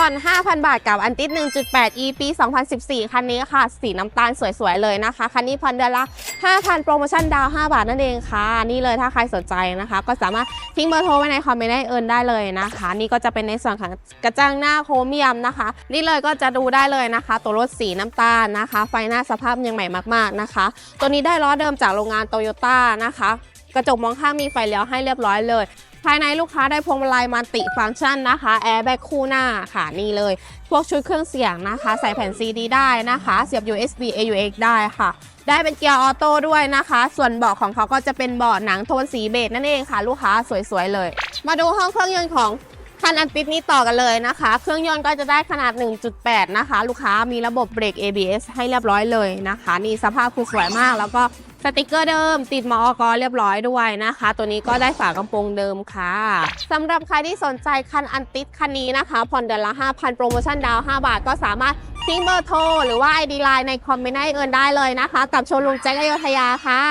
ผ่อน 5,000 บาทกับอันติด 1.8 e ปี 2014 คันนี้ค่ะ สีน้ำตาลสวยๆ เลยนะคะ คันนี้ผ่อนเดือนละ 5,000 โปรโมชั่นดาว 5 บาทนั่นเองค่ะ นี่เลยถ้าใครสนใจนะคะ ก็สามารถทิ้งเบอร์โทรไว้ในคอมเมนต์ให้เอิญได้เลยนะคะ นี่ก็จะเป็นในส่วนของกระจังหน้าโครเมียมนะคะ นี่เลยก็จะดูได้เลยนะคะ ตัวรถสีน้ำตาลนะคะ ไฟหน้าสภาพยังใหม่มากๆนะคะ ตัวนี้ได้ล้อเดิมจากโรงงานโตโยต้านะคะ กระจกมองข้างมีไฟเลี้ยวให้เรียบร้อยเลย ภายในลูกค้าได้พวงมาลัยมัลติฟังก์ชันนะคะแอร์แบ็กคู่หน้าค่ะนี่เลย พวกชุดเครื่องเสียงนะคะ ใส่แผ่นซีดีได้นะคะ เสียบ USB AUX ได้ค่ะ ได้เป็นเกียร์ออโต้ด้วยนะคะ ส่วนเบาะของเขาก็จะเป็นเบาะหนังโทนสีเบจนั่นเองค่ะ ลูกค้าสวยๆเลย มาดูห้องเครื่องยนต์ของ คันอันติดนี้ต่อกันเลยนะคะ เครื่องยนต์ก็จะได้ขนาด 1.8 นะคะ ลูกค้ามีระบบเบรก ABS ให้เรียบร้อยเลยนะคะ นี่สภาพคือสวยมาก แล้วก็สติกเกอร์เดิม ติดมอกเรียบร้อยด้วยนะคะ ตัวนี้ก็ได้ฝากระโปรงเดิมค่ะสำหรับใครที่สนใจคันอันติดคันนี้นะคะ ผ่อนเดือนละ 5,000 โปรโมชั่นดาว 5 บาทก็สามารถทิ้งเบอร์โทรหรือว่า ID Line ในคอมเมนต์ให้เอินได้เลยนะคะ กับโชว์รูมแจ็คอโยธยาค่ะ